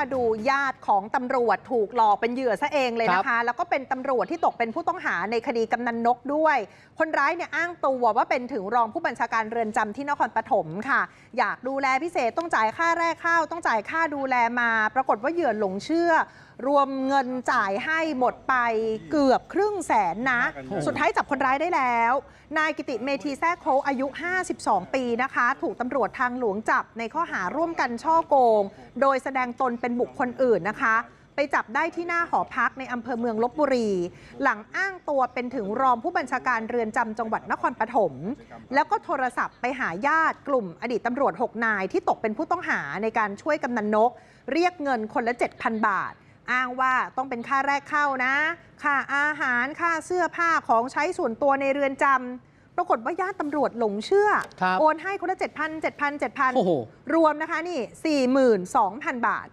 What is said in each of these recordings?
มาดูญาติของตำรวจถูกหลอกเป็นเหยื่อซะเองเลยนะคะ แล้วก็เป็นตำรวจที่ตกเป็นผู้ต้องหาในคดีกำนันนกด้วย คนร้ายเนี่ยอ้างตัวว่าเป็นถึงรองผู้บัญชาการเรือนจำที่นครปฐมค่ะ อยากดูแลพิเศษต้องจ่ายค่าแรกข้าวต้องจ่ายค่าดูแลมา ปรากฏว่าเหยื่อหลงเชื่อ รวมเงินจ่ายให้หมดไปเกือบครึ่งแสนนะ สุดท้ายจับคนร้ายได้แล้ว นายกิติเมธีแท้โคอายุ 52 ปีนะคะ ถูกตำรวจทางหลวงจับในข้อหาร่วมกันช่อโกง โดยแสดงตนเป็นบุคคลอื่นนะคะไปจับได้ที่หน้าหอพักในอำเภอเมืองลบบุรี หลังอ้างตัวเป็นถึงรองผู้บัญชาการเรือนจำจังหวัดนครปฐมแล้วก็โทรศัพท์ไปหาญาติกลุ่มอดีตตำรวจ 6 นายที่ตกเป็นผู้ต้องหาในการช่วยกำนันนก เรียกเงินคนละ 7,000 บาท อ้างว่าต้องเป็นค่าแรกเข้านะ ค่าอาหารค่าเสื้อผ้าของใช้ส่วนตัวในเรือนจำปรากฏว่าญาติตำรวจหลงเชื่อ ครับโอนให้คนละ 7,000 7,000 โอ้โห 7,000 รวมนะคะนี่ 42,000 บาท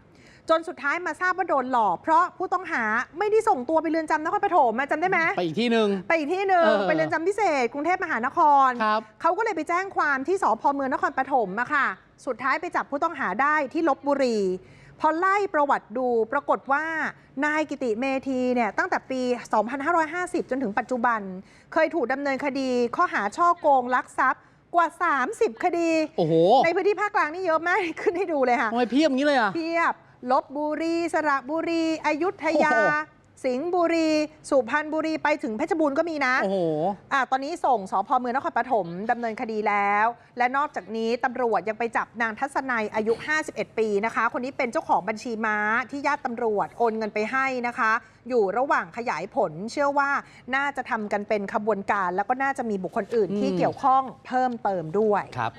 จนสุดท้ายมาทราบว่าโดนหลอกเพราะผู้ต้องหาไม่ได้ส่งตัวไปเรือนจำนครปฐมอะจำได้ไหม ไปอีกที่หนึ่ง ไปอีกที่หนึ่งเออ ไปเรือนจำพิเศษ กรุงเทพมหานคร ครับ เขาก็เลยไปแจ้งความที่สพเมืองนครปฐมอะค่ะ สุดท้ายไปจับผู้ต้องหาได้ที่ลบบุรี พอไล่ประวัติดูปรากฏว่านายกิติเมธีเนี่ยตั้งแต่ปี 2550 จนถึงปัจจุบัน เคยถูกดำเนินคดีข้อหาช่อโกงลักทรัพย์กว่า 30 คดี โอ้โห ในพื้นที่ภาคกลางนี่เยอะมาก ขึ้นให้ดูเลยค่ะทำไมเพียบอย่างนี้เลยอะเทียบ ลบบุรี สระบุรี อยุธยาโอ้โห สิงห์บุรี สุพรรณบุรีไปถึงเพชรบูรณ์ก็มีนะโอ้โหอะตอนนี้ส่งสพเมืองนครปฐมดำเนินคดีแล้ว และนอกจากนี้ตำรวจยังไปจับนางทัศนัยอายุ 51 ปีนะคะ คนนี้เป็นเจ้าของบัญชีม้าที่ญาติตำรวจโอนเงินไปให้นะคะ อยู่ระหว่างขยายผลเชื่อว่าน่าจะทำกันเป็นขบวนการ แล้วก็น่าจะมีบุคคลอื่นที่อืมเกี่ยวข้องเพิ่มเติมด้วย ครับ